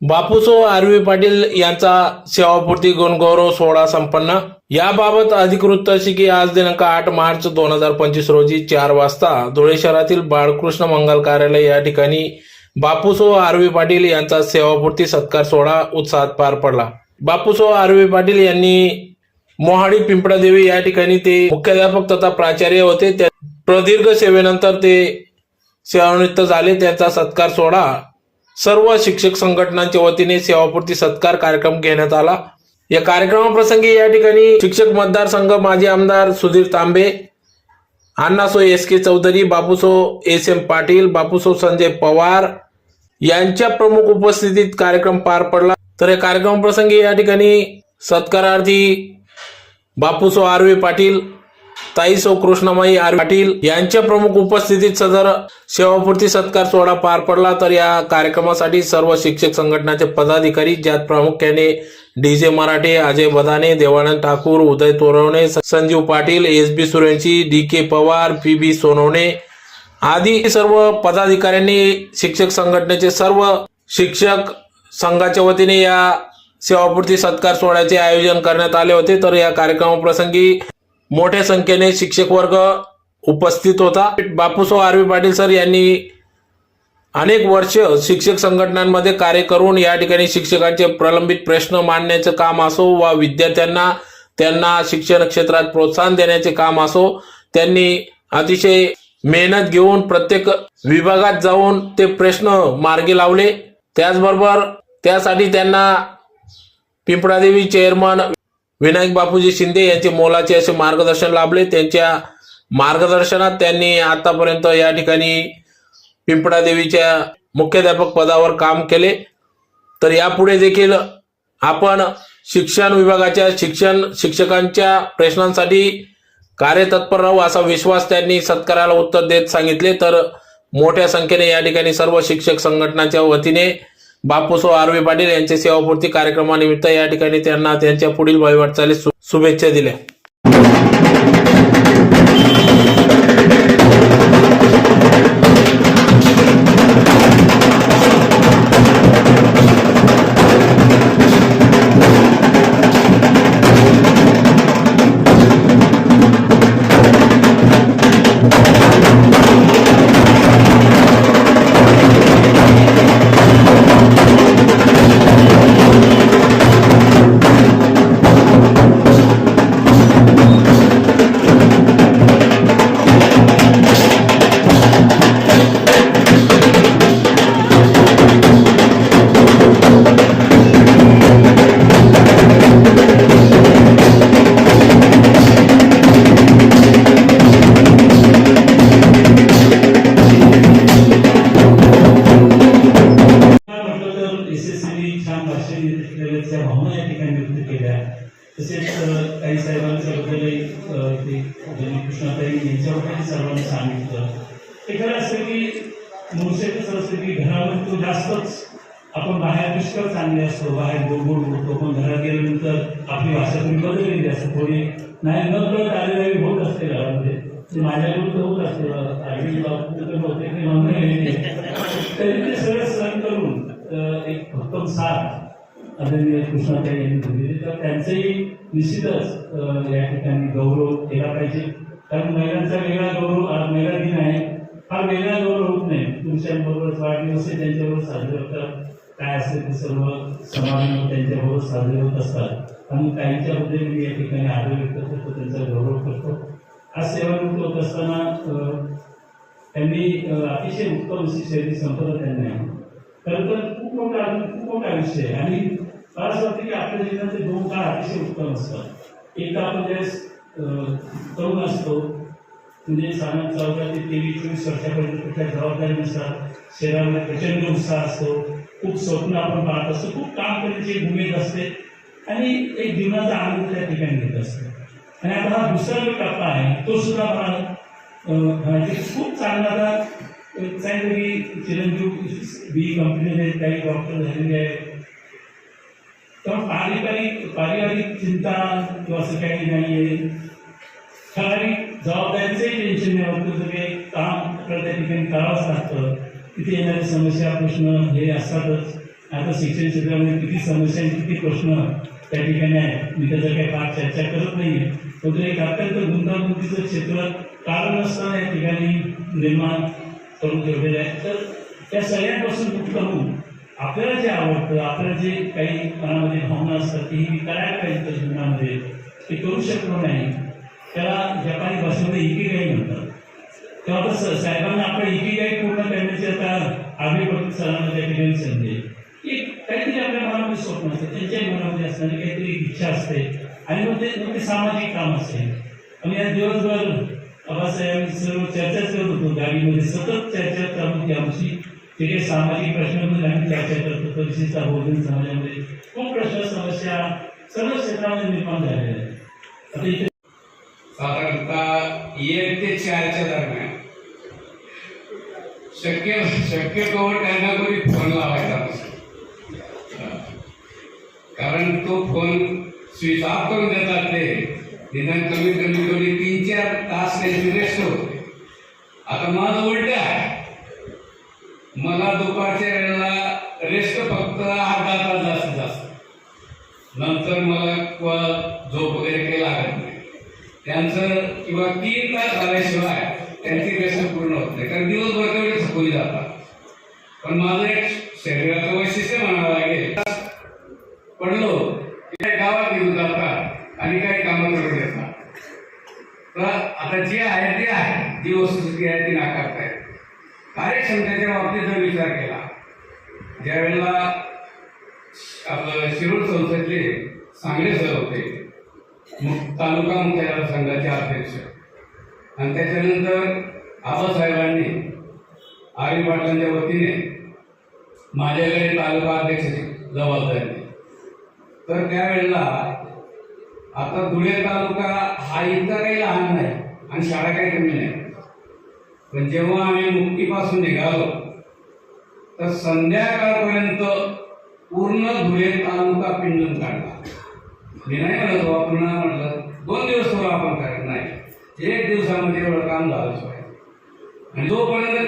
Bapuso RV Patil यांचा सेवापूर्ती गुणगौरव सोहळा संपन्न. याबाबत अधिकृत अशी की आज दिनांक आठ मार्च दोन हजार पंचवीस रोजी चार वाजता धुळे शहरातील बाळकृष्ण मंगल कार्यालय या ठिकाणी बापूसो आरवी पाटील यांचा सेवापूर्ती सत्कार सोहळा उत्साहात पार पडला. बापूसो आरवी पाटील यांनी मोहाडी पिंपळादेवी या ठिकाणी ते मुख्याध्यापक तथा प्राचार्य होते. त्या प्रदीर्घ सेवेनंतर ते सेवानिवृत्त झाले. त्यांचा सत्कार सोहळा सर्व शिक्षक संघटनांच्या वतीने सेवापूर्ती सत्कार कार्यक्रम घेण्यात आला. या कार्यक्रमाप्रसंगी या ठिकाणी शिक्षक मतदारसंघ माजी आमदार Sudhir Tambe Annaso S K Chaudhari Bapuso S M Patil Bapuso Sanjay Pawar यांच्या प्रमुख उपस्थितीत कार्यक्रम पार पडला. तर या कार्यक्रमाप्रसंगी या ठिकाणी सत्कारार्थी बापूसो आरवे पाटील ताईसो कृष्णमाई आर पाटील यांच्या प्रमुख उपस्थितीत सदर सेवापूर्ती सत्कार सोहळा पार पडला. तर या कार्यक्रमासाठी सर्व शिक्षक संघटनाचे पदाधिकारी ज्यात प्रामुख्याने D J Marathe Ajay Badane Devanand Thakur Uday Torawane Sanjeev Patil S B सुरेंची D K Pawar P B Sonawane आदी सर्व पदाधिकाऱ्यांनी शिक्षक संघटनेचे सर्व शिक्षक संघाच्या वतीने या सेवापूर्ती सत्कार सोहळ्याचे आयोजन करण्यात आले होते. तर या कार्यक्रमाप्रसंगी मोठ्या संख्येने शिक्षक वर्ग उपस्थित होता. बापूसो आरवी पाटील सर यांनी अनेक वर्ष शिक्षक संघटनांमध्ये कार्य करून या ठिकाणी शिक्षकांचे प्रलंबित प्रश्न मांडण्याचं काम असो वा विद्यार्थ्यांना त्यांना शिक्षण क्षेत्रात प्रोत्साहन देण्याचे काम असो त्यांनी अतिशय मेहनत घेऊन प्रत्येक विभागात जाऊन ते प्रश्न मार्गी लावले. त्याचबरोबर त्यासाठी त्यांना पिंपळादेवी चेअरमन विनायक बापूजी शिंदे यांचे मोलाचे असे मार्गदर्शन लाभले. त्यांच्या मार्गदर्शनात त्यांनी आतापर्यंत या ठिकाणी पिंपळादेवीच्या मुख्याध्यापक पदावर काम केले. तर यापुढे देखील आपण शिक्षण विभागाच्या शिक्षण शिक्षकांच्या प्रश्नांसाठी कार्यतत्पर राहू असा विश्वास त्यांनी सत्काराला उत्तर देत सांगितले. तर मोठ्या संख्येने या ठिकाणी सर्व शिक्षक संघटनाच्या वतीने बापूसो आरवी पाटील यांच्या सेवापूर्ती कार्यक्रमानिमित्त या ठिकाणी त्यांना त्यांच्या पुढील वाटचालीस शुभेच्छा दिल्या. ते खरं असतं की घरामध्ये तो जास्तच आपण बाहेर पुष्कळ चांगले असतो बाहेर गोडगोड गोड पण घरात गेल्यानंतर आपली भाषा थोडी बदललेली असते. थोडी नाही न कळत आलेली होत असते घरामध्ये. ते माझ्याकडून तर होत असते. आई बाबू तरी ते सगळं सहन करून एक भक्कम साथ आदरणीय कृष्णाताई यांनी दिलेली. तर त्यांचंही निश्चितच या ठिकाणी गौरव केला पाहिजे. कारण महिलांचा वेगळा गौरव आज महिला दिन आहे. फार वेगळा गौरव होत नाही. पुरुषांबरोबर वाढदिवस त्यांच्याबरोबर साजरे होतात. काय असेल ते सर्व समारंभ त्यांच्याबरोबर साजरे होत असतात. आणि काहींच्याबद्दल मी या ठिकाणी आदर व्यक्त करतो त्यांचा गौरव करतो. आज सेवानिवृत्त होत असताना त्यांनी अतिशय उत्तम अशी शैली संपदा त्यांनी आहे खरं तर खूप मोठा खूप मोठा विषय आहे. आणि मला असं वाटतं की आपल्या जीवनाचे दोन काळ अतिशय उत्तम असतात. एक आपण ज्यावेळेस तरुण असतो म्हणजे साधारण चौदा ते तेवीस चोवीस वर्षापर्यंत कुठल्या जबाबदारी शरीरामध्ये प्रचंड उत्साह असतो खूप स्वप्न आपण पाहत असतो खूप काम करण्याची एक उमेद असते आणि एक जीवनाचा आनंद त्या ठिकाणी घेत असतो. आणि आता हा दुसरा जो टप्पा आहे तो सुद्धा मला खूप चांगला आता एक चांगली चिरंजीव बी कंपनीमध्ये काही डॉक्टर झालेले आहेत. तर पारिवारिक पारिवारिक चिंता किंवा असं काही नाही आहे ठराविक जबाबदारीचंही टेन्शन नाही होतं सगळे काम त्या ठिकाणी करावंच लागतं तिथे येणारी समस्या प्रश्न हे असतातच. आता शिक्षण क्षेत्रामध्ये किती समस्या आणि किती प्रश्न त्या ठिकाणी आहेत. मी त्याचा काही फार चर्चा करत नाही आहे पण एक अत्यंत गुंतागुंतीचं क्षेत्र कारण असताना या ठिकाणी निर्माण करून ठेवलेलं आहे. तर त्या सगळ्यांपासून मुक्त होऊन आपल्याला जे आवडतं आपल्याला जे काही मनामध्ये भावना असतात ती मी करायला पाहिजे त्या जीवनामध्ये ते करू शकलो नाही. त्याला जपानी भाषेमध्ये इकिगाई म्हणतात तेव्हा आता साहेबांना आपण इकिगाई पूर्ण करण्याची आता आम्ही सरांना त्या ठिकाणी संधी एक काहीतरी आपल्या मनामध्ये स्वप्न असते त्यांच्याही मनामध्ये असताना काहीतरी इच्छा असते. आणि मग ते मग ते सामाजिक काम असते. आणि या दिवसभर बाबासाहेब सर्व चर्चाच करत होतो गाडीमध्ये. सतत चर्चा चालू होती आमची. ते काही सामाजिक प्रश्नांमध्ये आम्ही चर्चा करत होतो. विशेषतः बहुजन समाजामध्ये खूप प्रश्न समस्या सर्व क्षेत्रामध्ये निर्माण झालेल्या आहेत. आता इथे साधारणतः एक ते चारच्या दरम्यान. शक्य शक्यतो त्यांना कोणी फोन लावायचा नसतो कारण तो फोन स्विच ऑफ करून देतात ते. निदान कमीत कमी कमी तीन चार तास त्याची रेस्ट होते. आता माझं उलट आहे. मला दुपारच्या वेळेला रेस्ट फक्त अर्धा तास जास्तीत जास्त. नंतर मला झोप वगैरे काही लागत नाही. त्यांचं किंवा तीन तास झाल्याशिवाय त्यांची व्यसन पूर्ण होत नाही. कारण दिवसभर तेवढे थकून जातात. पण माझं एक शरीराचं वैशिष्ट्य म्हणावं लागेल. पडलो की काही गावात घेऊन जातात आणि काही कामं करून येतात तर आता जे आहे ते आहे. जी वस्तुस्थिती आहे ती नाकारतायत कार्यक्षमतेच्या बाबतीत जर विचार केला ज्यावेळेला आपलं शिरूर संस्थेतले सांगले सर होते तालुका मुख्यालय संघाचे अध्यक्ष. आणि त्याच्यानंतर आबासाहेबांनी आर्य पाटलांच्या वतीने माझ्याकडे तालुका अध्यक्षाची जबाबदारी तर त्यावेळेला आता धुळे तालुका हा इतका काही लहान नाही आणि शाळा काही कमी नाही. पण जेव्हा आम्ही मुक्तीपासून निघालो तर संध्याकाळपर्यंत पूर्ण धुळे तालुका पिंडून काढला. मी नाही म्हणत हो आपण म्हटलं दोन दिवस थोडं आपण करत नाही. एक दिवसामध्ये एवढं काम झालंच पाहिजे. आणि जोपर्यंत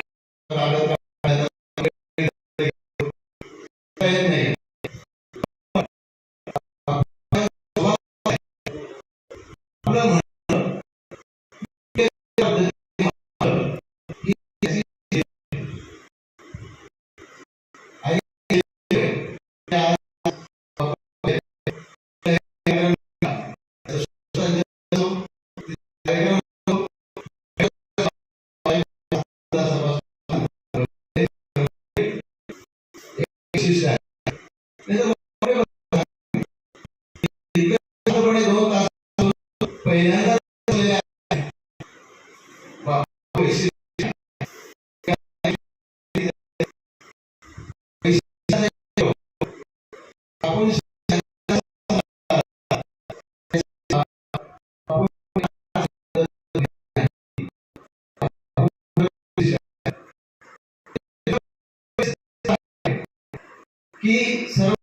की सर्व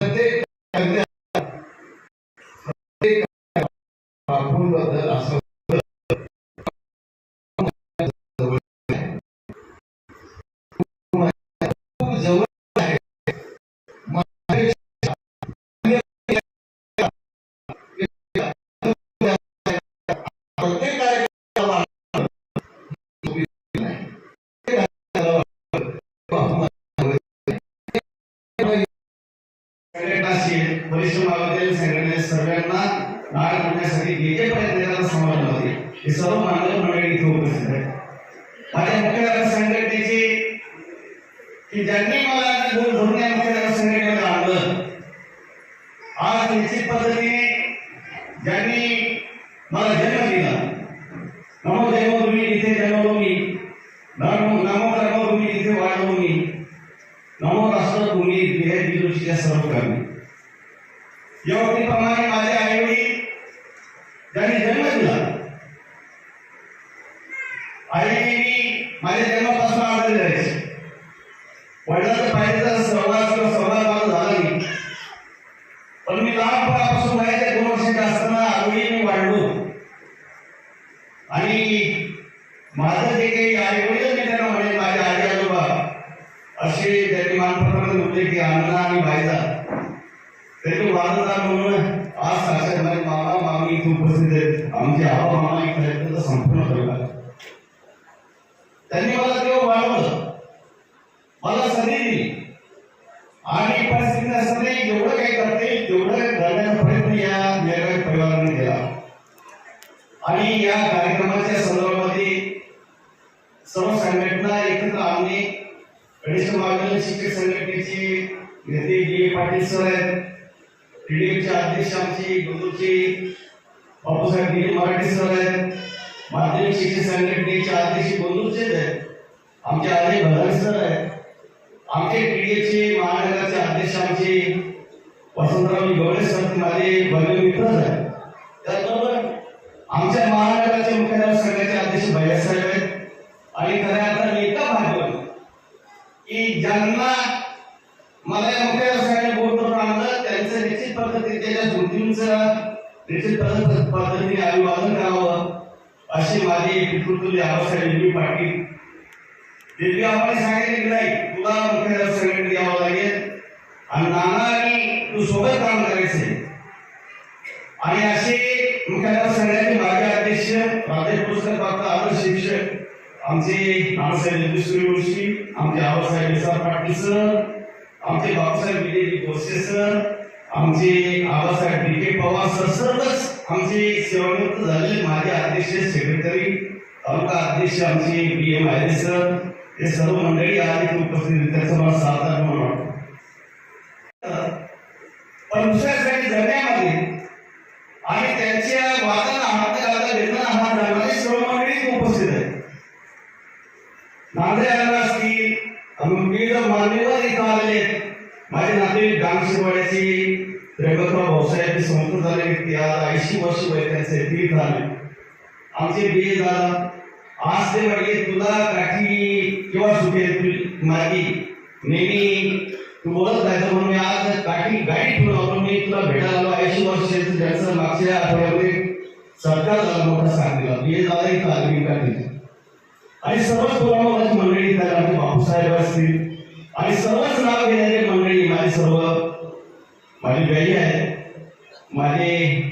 प्रत्येक प्रत्येक असं करण्यासाठी जे जे प्रयत्न करायला समाज होते हे सर्व मानव मंडळी इथे उपस्थित आहेत. माझ्या मुख्य संघटनेचे की ज्यांनी मला दोन धोरणे या मुख्य संघटनेला आणलं आज निश्चित पद्धतीने ज्यांनी मला जन्म दिला नमो जन्मभूमी इथे जन्मलो मी नमो नमो कर्मभूमी इथे वाढलो मी नमो राष्ट्रभूमी तिथे विदुषीच्या सर्व कर्मी याप्रमाणे माझे आईवडील ज्यांनी जन्म दिला आईने माझ्या जन्मापासून आलेले आहे वडिलांच्या पाहिजेचा सहवास किंवा सहभाग मला झाला नाही पण मी लहानपणापासून वयाच्या दोन वर्षाचे असताना आवडीने वाढलो आणि माझं जे काही आई वडील मी त्यांना म्हणेन माझे आजी आजोबा असे त्यांनी मानपत्रामध्ये उल्लेख की अण्णा आणि भाईचा त्यांनी वाददार म्हणून आज साक्षात माझे मामा मामी इथे उपस्थित आहेत आमचे आबा मामा इथे आहेत त्यांचा संपूर्ण परिवार त्यांनी मला तेव्हा वाढवलं मला संधी दिली आणि परिस्थिती नसताना जेवढं काही करता येईल तेवढं करण्याचा प्रयत्न या निरागस केला आणि या कार्यक्रमाच्या संदर्भामध्ये सर्व संघटना एकत्र आणणे गणेश महाविद्यालय शिक्षक संघटनेचे नेते डी ए पाटील सर आहेत. टीडीएफचे अध्यक्ष आमचे बंधूचे बापूसाहेब डी मराठे सर आहेत. माध्यमिक शिक्षक संघटनेचे अध्यक्ष बंधूचे आहेत. आमचे अजय भदारे सर आहेत. आमचे टीडीएचे महानगराचे अध्यक्ष आमचे वसंतराव गवळे सर माझे भव्य मित्रच आहेत. त्याचबरोबर आमच्या महाराष्ट्राचे मुख्यालय संघाचे अध्यक्ष भैयासाहेब आहेत. आणि खऱ्या अर्थाने इतका भाग्यवान की ज्यांना मला या मुख्यालय संघाने बोलतो आणलं त्यांचं निश्चित पद्धती त्याच्या स्मृतींचं निश्चित पद्धत- पद्धतीने अभिवादन करावं अशी माझी पितृतुल्य आबासाहेब मी पाटील. देवी आपण सांगितले की नाही तुला मुख्यालय संघटनेत यावं लागेल. आणि नाना आणि तू सोबत काम करायचे आणि असे मुख्यालय संघाचे माजी अध्यक्ष राज्य पुस्तक प्राप्त आदर्श शिक्षक. आमचे नानासाहेब ज्योतिषी मुळशी आमचे Abasaheb S R Patil sir आमचे बाबासाहेब विजय गोसे सर आमचे Abasaheb D K Pawar sir सर्वच आमचे सेवानिवृत्त झालेले माझे अध्यक्ष सेक्रेटरी तालुका अध्यक्ष आमचे बी एम आय सर हे सर्व मंडळी आज इथे उपस्थित त्याचं मला साधारण म्हणून वाटतं. पण दुसऱ्यासाठी जगण्या आणि त्यांच्या वादाला हात घालता वेदना हात घालणारे सर्व मंडळी उपस्थित आहेत नांदेड असतील अजून विविध मान्यवर इथं आलेले आहेत माझे नातेवाईक डांगशिरवाड्याचे रेवतराव भाऊसाहेब समर्थ झाले व्यक्ती आज ऐंशी वर्ष वय त्यांचे तीर्थ इथं आले आमचे बी झाला. आज ते म्हटले तुला काठी किंवा सुटेल तुझी माझी नेहमी तू बोलत राहायचं म्हणून मी आज काठी गाईड ठेवून आलो मी तुला भेटायला आलो. ऐंशी वर्ष ज्यांचं मागच्या आठवड्यामध्ये सरकार झाला मोठा सांग दिला. बी दादा इथं आले मी आणि सर्वच पुराणाची मंडळी इथं आमचे बापूसाहेब असतील. आणि सर्वच नाव घेणारे मंडळी माझे सर्व माझी बहिणी आहे. माझे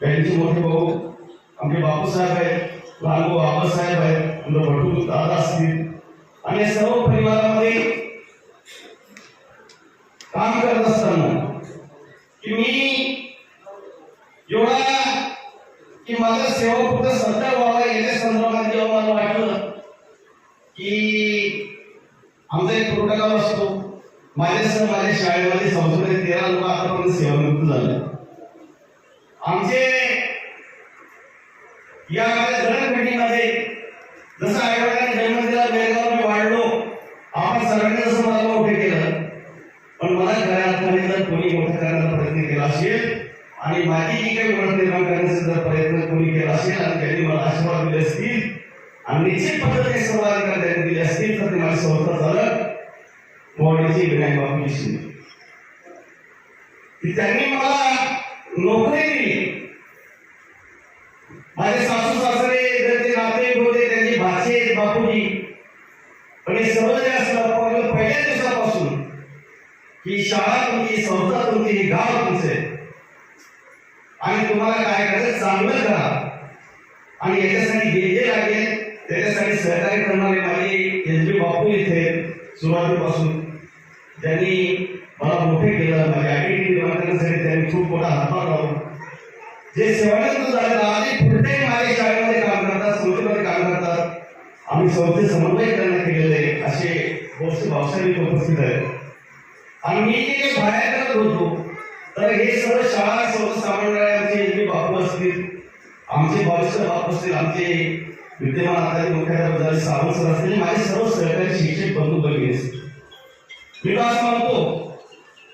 बहिणीचे मोठे भाऊ आमचे बापूसाहेब आहेत. लहान भाऊ बाबासाहेब आहेत. आमचे भटू दादा असतील. आणि सर्व परिवारामध्ये काम करत असताना? की मी एवढा की माझा सेवा फक्त सत्ता व्हावा याच्या संदर्भात जेव्हा मला वाटलं की आमचा एक प्रोटोकॉल असतो. माझ्यासह माझ्या शाळेमध्ये संस्कृती तेरा लोक आतापर्यंत सेवानिवृत्त झाले. आमचे या माझ्या जडणघडणीमध्ये जसं आईवडिलांनी जन्म दिला बेळगाव मी वाढलो आपण सगळ्यांनी जसं मला मोठे केलं पण मला खऱ्या अर्थाने जर कोणी मोठं करण्याचा प्रयत्न केला असेल आणि माझी जी काही ओळख निर्माण करण्याचा जर प्रयत्न कोणी केला असेल आणि त्यांनी मला आशीर्वाद दिले असतील आणि निश्चित पद्धतीने सर्वाधिकार त्यांनी दिले असतील तर ते माझे स्वतः झालं मोडीची विनायक बापू की त्यांनी मला नोकरी दिली. माझे सासू सासरे जर ते नाते होते त्यांचे भाचे बापूजी पण हे सर्व जे असलं आपण पहिल्या दिवसापासून ही शाळा तुमची संस्था तुमची हे गाव तुमचे. आणि तुम्हाला काय करायचं? चांगलं करा. आणि याच्यासाठी जे जे लागेल त्याच्यासाठी सहकार्य करणारे माझे एस बी बापू इथे सुरुवातीपासून. ज्यांनी मला मोठे केलं माझी आयडेंटिटी निर्माण करण्यासाठी त्यांनी खूप मोठा हातभार लावला. जे सेवानिवृत्त झाले आजही फुल टाइम माझ्या शाळेमध्ये काम करतात संस्थेमध्ये काम करतात. आम्ही संस्थे समन्वय करण्यात केलेले असे गोष्टी भावसाहेब उपस्थित आहेत. आणि मी जे काही बाहेर होतो तर हे सर्व शाळा सर्व सांभाळणारे बापू असतील. आमचे बॉलिस्टर बापू असतील आमचे विद्यमान आता मुख्याध्यापक सावंत सर असतील माझे सर्व सहकारी शिक्षक बंधू बहिणी असतील. मी तर असं म्हणतो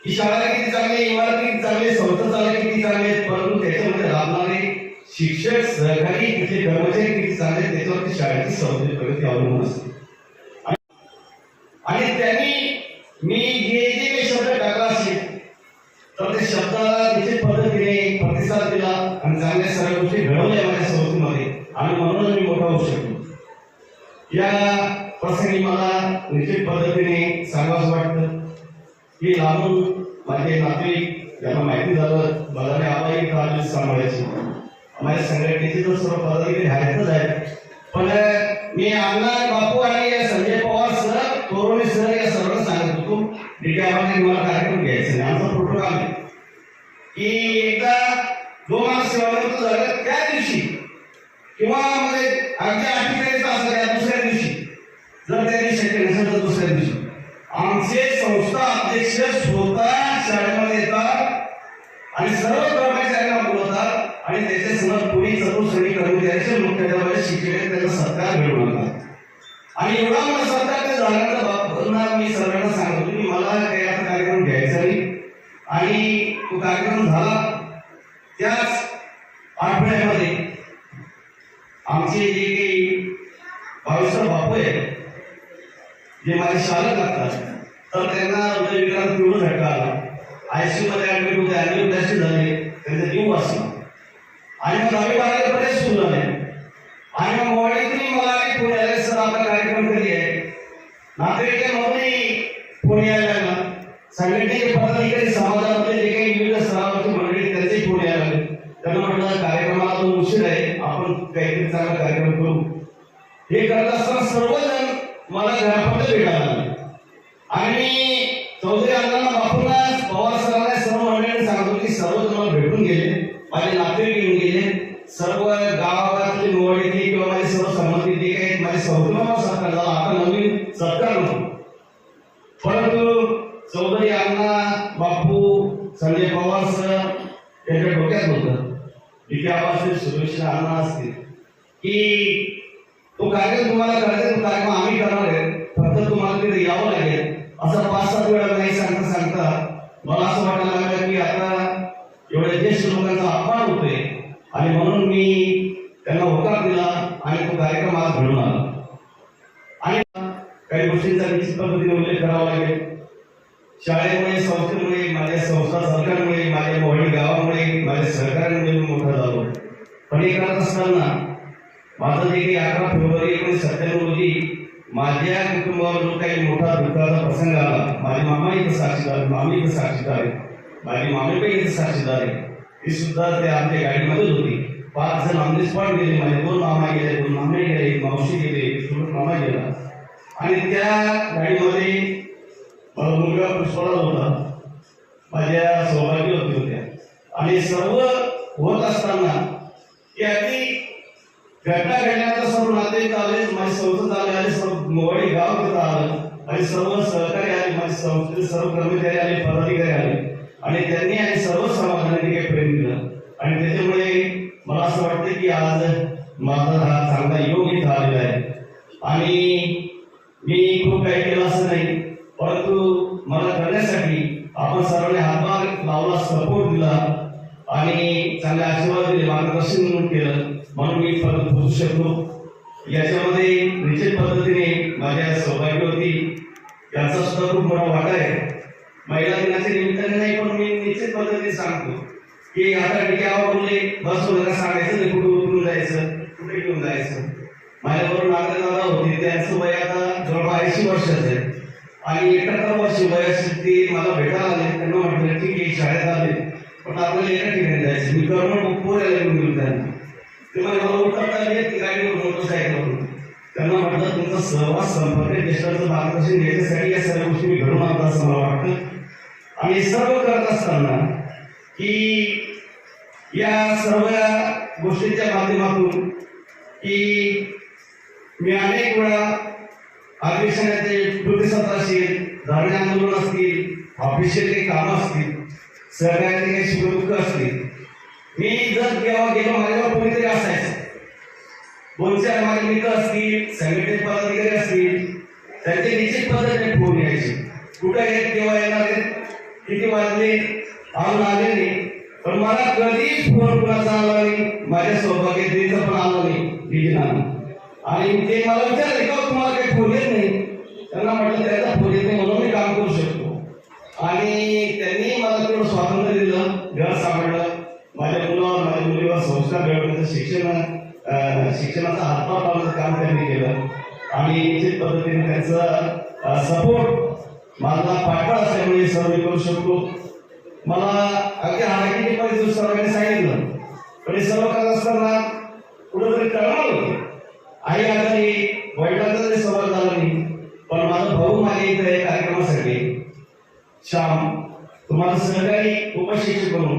की शाळा किती चांगली इमारत किती चांगली संस्था चांगली किती चांगली आहेत परंतु त्याच्यामध्ये राबणारे शिक्षक सहकारी तिथले कर्मचारी किती चांगले त्याच्यावरती शाळेची संस्था प्रगती अवलंबून असते. आणि सर्व कर्मचाऱ्यांना बोलवतात आणि त्याच्यासमोर कुणी चतुश्रेणी लोक त्याच्यामध्ये शिकले त्याचा सत्कार घडवून आणि एवढा मला सत्कार त्या झाल्यानंतर बापांना मी सर्वांना सांगतो की मला काही कार्यक्रम घ्यायचा नाही. आणि तो कार्यक्रम झाला त्याच आठवड्यामध्ये. आमचे जे काही भावेश्वर बापू आहेत जे माझे शालक लागतात तर त्यांना हृदयविकारात पूर्ण झटका आला. आयसीयू मध्ये ऍडमिट होते ऍडमिट अँजिओप्लास्टी झाले. त्यांचे जीव वाचला आणि मग आम्ही बारापर्यंत सुरू झाले. आणि मग वडील मला आले पुण्याला सर आपला कार्यक्रम कधी आहे. नातेवाईकांमधूनही पुणे यायला संघटनेचे पदाधिकारी समाजामध्ये जे काही विविध स्तरावरची मंडळी त्यांचेही पुणे यायला लागले. त्यांना म्हटलं कार्यक्रमाला तो उशीर आहे. आपण काहीतरी चांगला कार्यक्रम करू. हे करत असताना सर्वजण मला घरापर्यंत भेटायला लागले. आणि मी चौधरी अण्णांना बापूंना पवार सरांना सर्व मंडळी सांगतो की सर्व तुम्हाला भेटून गेले. माझे नातेवाईक येऊन गेले. सर्व गावातले निवडीतले किंवा माझे सर्व संबंधित जे काही माझे सौरभ सत्कार झाला आता नवीन सत्कार नको परंतु चौधरी अण्णा बापू संजय पवार सर त्यांच्या डोक्यात होतं की असतील सुरेश अण्णा असतील. की तो कार्यक्रम तुम्हाला करायचा तो कार्यक्रम आम्ही करणार आहे फक्त तुम्हाला तिथे यावं लागेल असं पाच सात वेळा नाही सांगता सांगता मला असं वाटायला लागलं की आता एवढ्या ज्येष्ठ लोकांचा अपमान होतोय आणि म्हणून मी त्यांना होकार दिला आणि तो कार्यक्रम आज घडून आला. आणि काही गोष्टींचा निश्चित पद्धतीने उल्लेख करावा लागेल. शाळेमुळे संस्थेमुळे माझ्या संस्था सरकारमुळे माझ्या मोहडी गावामुळे माझ्या सहकार्यामुळे मी मोठा झालो. पण हे करत असताना माझं जे काही अकरा फेब्रुवारी एकोणीसशे सत्त्याण्णव रोजी माझ्या कुटुंबावर जो काही मोठा दुःखाचा प्रसंग आला माझे मामा इथं साक्षीदार मामी इथं साक्षीदार आहे माझी मामी पण इथं साक्षीदार आहे ती सुद्धा ते आमच्या गाडीमध्येच होती. पाच जण ऑन दी स्पॉट गेले माझे दोन मामा गेले दोन मामे गेले एक मावशी गेले एक मामा गेला. आणि त्या गाडीमध्ये माझा मुलगा पुष्पळा होता. माझ्या सहभागी होती होत्या. आणि सर्व होत असताना की अगदी घटना घडल्यानंतर सर्व नातेवाईक आले माझे संसद आले आणि सर्व मोबाईल गाव तिथं आलं. आणि सर्व सहकारी आले माझे संस्थेचे सर्व कर्मचारी आले पदाधिकारी आले. आणि त्यांनी आणि सर्व समाजाने काही प्रेम दिलं. आणि त्याच्यामुळे मला असं वाटतं की आज माझा हा चांगला योग इथं आलेला आहे. आणि करत असताना की या सर्व गोष्टींच्या माध्यमातून की मी अनेक वेळा अधिवेशनाचे प्रतिसाद असतील धरणे आंदोलन असतील ऑफिशियल काही कामं असतील सहकार्याचे काही शिवदुःख असतील मी जर केव्हा गेलो माझ्यावर कोणीतरी असायचं. दोन चार माझे मित्र असतील संघटनेचे पदाधिकारी असतील त्यांचे निश्चित पद्धतीने फोन यायचे कुठे आहेत केव्हा येणार आहेत? किती वाजले? अजून आले नाही. पण मला कधीच फोन कुणाचा आला नाही? माझ्या सौभाग्यतेचा पण आला नाही डिजिनाला आणि ते मला विचारले का हो, तुम्हाला काही फोन येत नाही? त्यांना म्हटलं त्याचा फोन येत नाही म्हणून मी काम करू शकतो. आणि त्यांनी मला तेवढं स्वातंत्र्य दिलं घर सांभाळलं. माझ्या मुलावर माझ्या मुलीवर संस्कार घडवण्याचं शिक्षण शिक्षणाचा हातभार लावण्याचं काम त्यांनी केलं. आणि निश्चित पद्धतीने त्यांचं सपोर्ट माझा पाठवा असल्यामुळे सर्व मी करू शकतो. मला अगदी हाडाकिटी परिस्थिती सर्वांनी सांगितलं. पण हे सर्व करत असताना कुठंतरी कळणार होते. आई आजारी वडिलांचा तरी सवाल झाला नाही. पण माझा भाऊ माझ्या इथं या कार्यक्रमासाठी. श्याम तुम्हाला सहकारी उपशिक्षक म्हणून.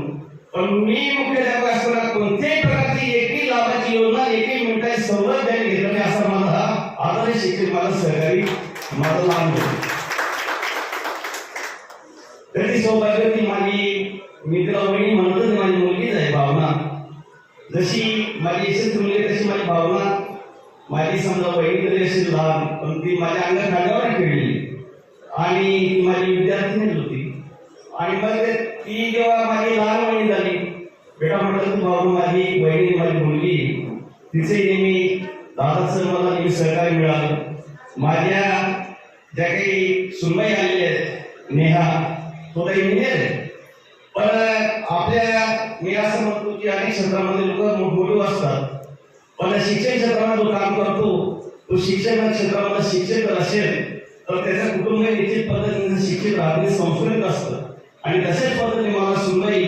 पण मी मुख्याध्यापक असताना कोणत्याही प्रकारची एकही लाभाची योजना एकही मिनिटाची सवलत द्यायला घेतली नाही असा माझा आदर्श शिक्षक माझा सहकारी माझा लाभ भाऊ. त्याची सौभाग्य ती माझी मित्र म्हणतच माझी मुलगीच आहे भावना. जशी माझी यशस्वी मुलगी तशी माझी भावना माझी समजा बहीण तरी असेल लहान पण ती माझ्या अंगा खांद्यावर खेळली. आणि ती माझी विद्यार्थिनीच होती. आणि मग ती जेव्हा माझी लहान बहीण झाली बेटा म्हटलं तू भाऊ माझी बहिणी माझी मुलगी तिचे नेहमी दादाचं मला नेहमी सहकार्य मिळालं. माझ्या ज्या काही सुनबाई आलेल्या आहेत नेहा तो काही इंजिनियर आहे. पण आपल्या मी असं म्हणतो की अनेक क्षेत्रामध्ये लोक मोठमोठी असतात. पण शिक्षण क्षेत्रामध्ये जो काम करतो तो शिक्षण क्षेत्रामध्ये शिक्षित जर असेल तर त्याचं कुटुंब निश्चित पद्धतीने शिक्षित राहते संस्कृत असतं. आणि तसेच पद्धतीने मला सुनबाई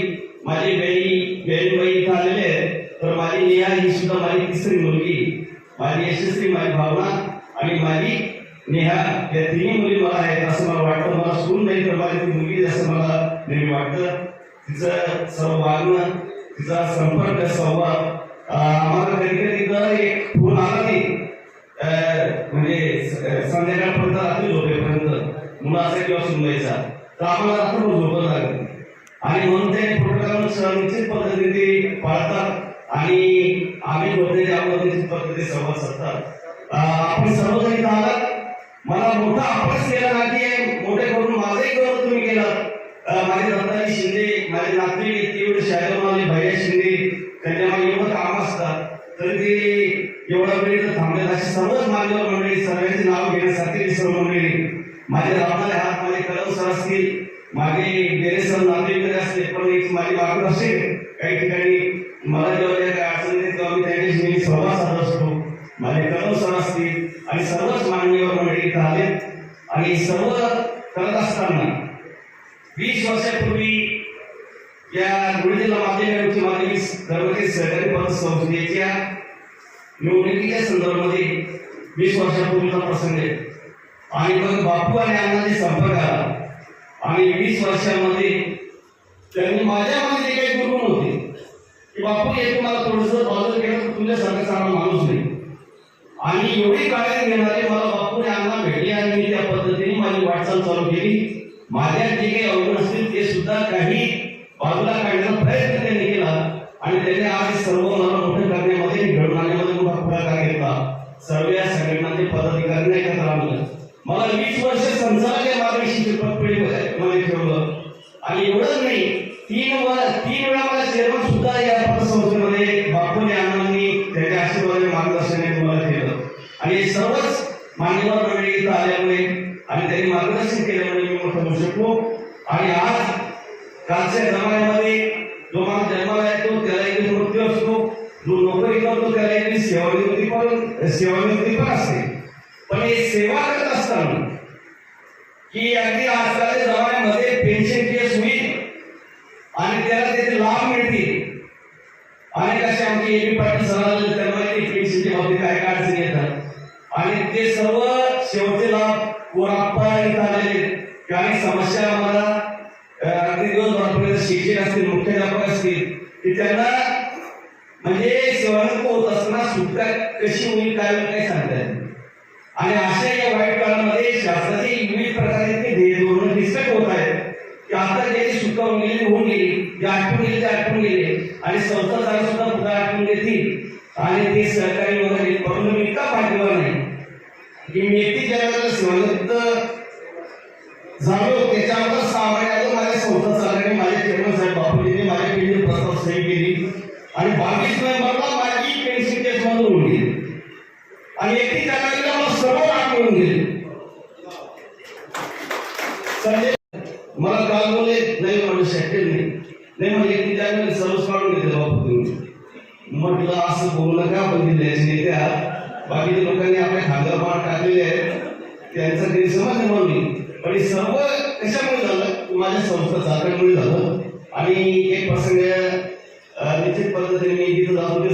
माझी बाई बहीणबाई इथं आलेले आहेत तर माझी नेहा ही सुद्धा माझी तिसरी मुलगी. माझी यशस्वी माझी भावना आणि माझी नेहा या तिन्ही मुली मला आहेत असं मला वाटतं. मला सून नाही तर माझी ती मुलगी असं मला नेहमी वाटतं. तिचं सर्व वागणं तिचा संपर्क संवाद आम्हाला कधी कधी जर एक फोन आला नाही. अं, म्हणजे संध्याकाळपर्यंत रात्री झोपेपर्यंत. मुलाचा किंवा सुनवायचा तर आम्हाला रात्रभर झोपत लागत आणि म्हणून ते प्रोटोकॉल संचित पद्धतीने ते पाळतात. आणि आम्ही बोलते त्यावर पद्धतीने संवाद साधतात. आपण सर्वजण इथं आलात. मला मोठा अभ्यास केला नाही मोठे करून माझाही गौरव तुम्ही केलं. माझे दत्ताजी शिंदे माझे नातवी तीव्र शाळेवर माझे भैया शिंदे त्यांच्या मागे एवढं काम असतात तरी ते एवढा वेळ थांबलेलं थांबलेत अशी सर्वच मान्यवर मंडळी सर्वांची नाव घेण्यासारखी सर्व मंडळी. माझे राहणारे हात माझे कलम सर असतील. माझे डेरे सर नातेवाईक असतील पण एक माझी बाकड असेल. काही ठिकाणी मला जेव्हा काही अडचणी येतात तेव्हा मी त्यांच्याशी नेहमी संवाद साधत असतो. माझे कलम सर असतील. आणि सर्वच मान्यवर मंडळी इथं आणि सर्व करत असताना वीस वर्षापूर्वी या धुळे जिल्हा माध्यमिक उच्च माध्यमिक दरवर्षी सहकारी पतसंस्थेच्या निवडणुकीच्या संदर्भामध्ये वीस वर्षापूर्वीचा प्रसंग आहे. आणि मग बापू आणि अण्णाचे संपर्क आला. आणि वीस वर्षामध्ये त्यांनी माझ्यामध्ये जे काही गुरुगुण होते की बापू हे तुम्हाला थोडंसं बाजूला केलं तर तुमच्यासारखा चांगला माणूस नाही. आणि एवढी काळजी घेणारे मला बापूने आम्हाला भेटले आणि मी त्या पद्धतीने माझी वाटचाल चालू केली. माझ्या जे काही अवघड असतील ते सुद्धा काही बाजूला काढण्याचा प्रयत्न त्यांनी केला. आणि त्याने आज सर्व मला मोठे करण्यामध्ये घडून आणण्यामध्ये मोठा पुढाकार घेतला. सर्व या संघटनांचे पदाधिकारी एकत्र आणलं मला वीस वर्ष संसाराच्या मार्गदर्शी मध्ये ठेवलं. आणि एवढंच नाही तीन वर तीन वेळा मला चेअरमन सुद्धा या पतसंस्थेमध्ये बापूने आनंदी त्याच्या आशीर्वादाने मार्गदर्शन आणि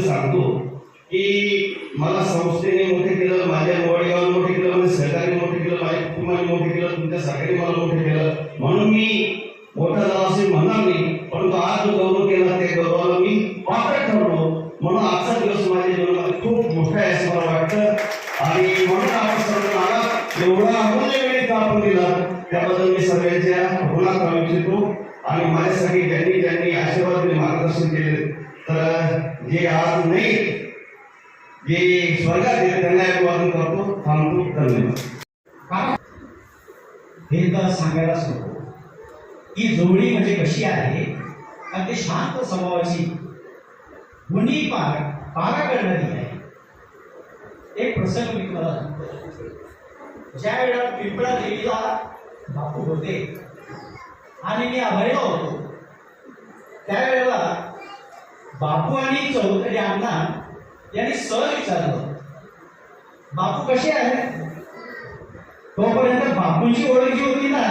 तिथं सांगतो की मला संस्थेने मोठे केलं माझ्या वडगाव मोठे केलं माझ्या सहकारी मोठे केलं माझ्या कुटुंबाने मोठे केलं तुमच्या साखरे मला मोठे केलं म्हणून मी मोठा झाला असे म्हणणार नाही परंतु आज जो गौरव केला त्या गौरवाला मी पात्र ठरलो म्हणून आजचा दिवस माझ्या जीवनामध्ये खूप मोठा आहे असं मला वाटतं आणि म्हणून आपण सर्वांना एवढा अमूल्य वेळ इथं आपण दिला त्याबद्दल मी सगळ्यांच्या ऋणात राहू इच्छितो आणि माझ्यासाठी ज्यांनी ज्यांनी आशीर्वाद दिले मार्गदर्शन केले तर जे आज नाही जे स्वर्गात आहेत त्यांना अभिवादन करतो थांबतो धन्यवाद हे तर सांगायलाच नको ही जोडी म्हणजे कशी आहे अगदी शांत स्वभावाची गुणी पार पारा करणारी आहे एक प्रसंग मी तुम्हाला सांगतो ज्या वेळेला पिंपळा देवीला बापू होते आणि मी आभारी होतो. त्यावेळेला बापू आणि चौधरी अण्णा यांनी सहज विचारलं बापू कसे आहेत? तोपर्यंत बापूंची ओळख जी होती ना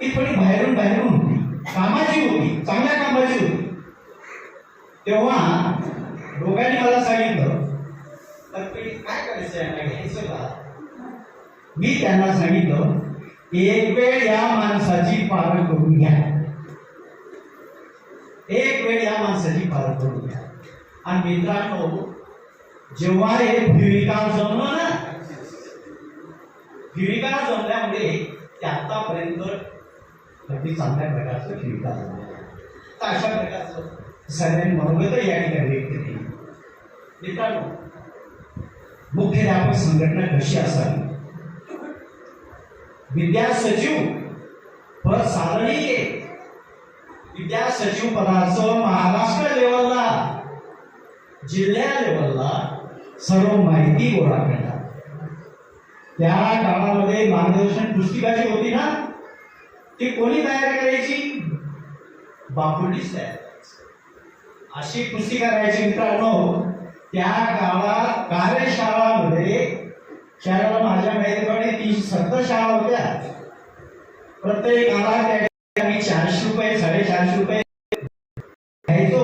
ती थोडी बाहेरून बाहेरून होती. कामाची होती चांगल्या कामाची होती. तेव्हा लोकांनी मला सांगितलं तर तुम्ही काय करायचं यांना घ्यायचं का? मी त्यांना सांगितलं एक वेळ या माणसाची पारण करून घ्या. एक वेळ या माणसाची पारण करून घ्या. आणि मित्रांनो जेव्हा हे भूमिका जमलं ना भूमिका जमल्यामुळे ते आतापर्यंत अगदी चांगल्या प्रकारचं भूमिका जमलं. तर अशा प्रकारचं सगळ्यांनी मनोगत या ठिकाणी व्यक्त केली. मित्रांनो मुख्याध्यापक संघटना कशी असावी? विद्या सचिव पद आहे विद्या सचिव पदाचं महाराष्ट्र लेवलला जिल्ह्या लेवलला सर्व माहिती गोळा करणार त्या काळामध्ये मार्गदर्शन पुस्तिका जी होती ना? ती कोणी तयार करायची? बापूंनीच तयार करायची. अशी पुस्तिका राहायची मित्रांनो त्या काळात कार्यशाळामध्ये शाळेला माझ्या माहितीप्रमाणे तीनशे सत्तर शाळा होत्या. प्रत्येक आला चारशे रुपये साडेचारशे रुपये. घ्यायचो.